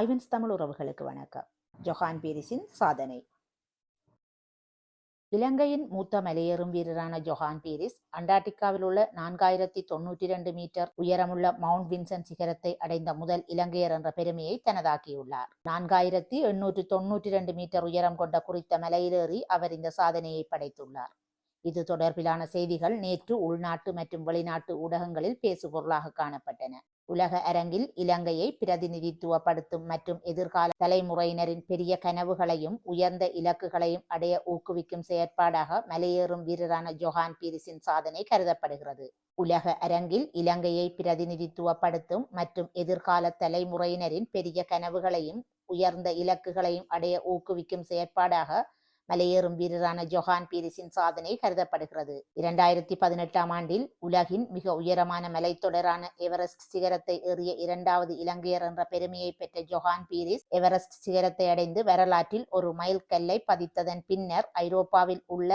ஐவன்ஸ் தமிழ் உறவுகளுக்கு வணக்கம். ஜொஹான் பீரிஸின் சாதனை. இலங்கையின் மூத்த மலையேறும் வீரரான ஜொஹான் பீரிஸ் அண்டார்டிகாவில் உள்ள நான்காயிரத்தி தொன்னூற்றி இரண்டு மீட்டர் உயரமுள்ள மவுண்ட் வின்சன் சிகரத்தை அடைந்த முதல் இலங்கையர் என்ற பெருமையை தனதாக்கியுள்ளார். நான்காயிரத்தி எண்ணூற்று தொன்னூற்றி இரண்டு மீட்டர் உயரம் கொண்ட குறித்த மலையிலேறி அவர் இந்த சாதனையை படைத்துள்ளார். இது தொடர்பிலான செய்திகள் நேற்று உள்நாட்டு மற்றும் வெளிநாட்டு ஊடகங்களில் பேசுபொருளாக காணப்பட்டன. உலக அரங்கில் இலங்கையை பிரதிநிதித்துவப்படுத்தும் மற்றும் எதிர்கால தலைமுறையினரின் பெரிய கனவுகளையும் உயர்ந்த இலக்குகளையும் அடைய ஊக்குவிக்கும் செயற்பாடாக மலையேறும் வீரரான ஜொஹான் பீரிஸின் சாதனை கருதப்படுகிறது. உலக அரங்கில் இலங்கையை பிரதிநிதித்துவப்படுத்தும் மற்றும் எதிர்கால தலைமுறையினரின் பெரிய கனவுகளையும் உயர்ந்த இலக்குகளையும் அடைய ஊக்குவிக்கும் செயற்பாடாக மலையேறும் வீரரான ஜொஹான் பீரிஸின் சாதனை கருதப்படுகிறது. இரண்டாயிரத்தி பதினெட்டாம் ஆண்டில் உலகின் மிக உயரமான மலைத்தொடரான எவரெஸ்ட் சிகரத்தை ஏறிய இரண்டாவது இலங்கையர் என்ற பெருமையை பெற்ற ஜொஹான் பீரிஸ் எவரெஸ்ட் சிகரத்தை அடைந்து வரலாற்றில் ஒரு மைல் கல்லை பதித்ததன் பின்னர் ஐரோப்பாவில் உள்ள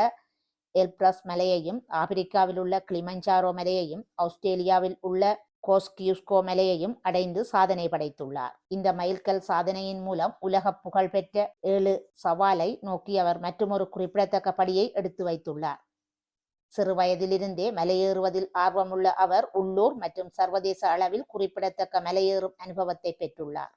எல்ப்ரஸ் மலையையும் ஆப்பிரிக்காவில் உள்ள கிளிமஞ்சாரோ மலையையும் ஆஸ்திரேலியாவில் உள்ள கோஸ்கியூஸ்கோ மலையையும் அடைந்து சாதனை படைத்துள்ளார். இந்த மைல்கல் சாதனையின் மூலம் உலக புகழ்பெற்ற ஏழு சவாலை நோக்கி அவர் மற்றொரு குறிப்பிடத்தக்க படியை எடுத்து வைத்துள்ளார். சிறு வயதிலிருந்தே மலையேறுவதில் ஆர்வமுள்ள அவர் உள்ளூர் மற்றும் சர்வதேச அளவில் குறிப்பிடத்தக்க மலையேறும் அனுபவத்தை பெற்றுள்ளார்.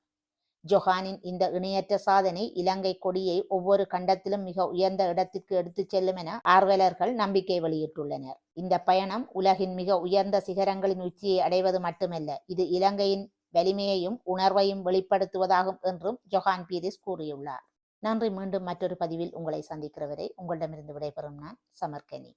ஜொஹானின் இந்த இணையற்ற சாதனை இலங்கை கொடியை ஒவ்வொரு கண்டத்திலும் மிக உயர்ந்த இடத்திற்கு எடுத்துச் செல்லும் என ஆர்வலர்கள் நம்பிக்கை வெளியிட்டுள்ளனர். இந்த பயணம் உலகின் மிக உயர்ந்த சிகரங்களின் உச்சியை அடைவது மட்டுமல்ல இது இலங்கையின் வலிமையையும் உணர்வையும் வெளிப்படுத்துவதாகும் என்றும் ஜொஹான் பீரிஸ் கூறியுள்ளார். நன்றி மீண்டும் மற்றொரு பதிவில் உங்களை சந்திக்கிறவரை உங்களிடமிருந்து விடைபெறும் நான் சமர்கனி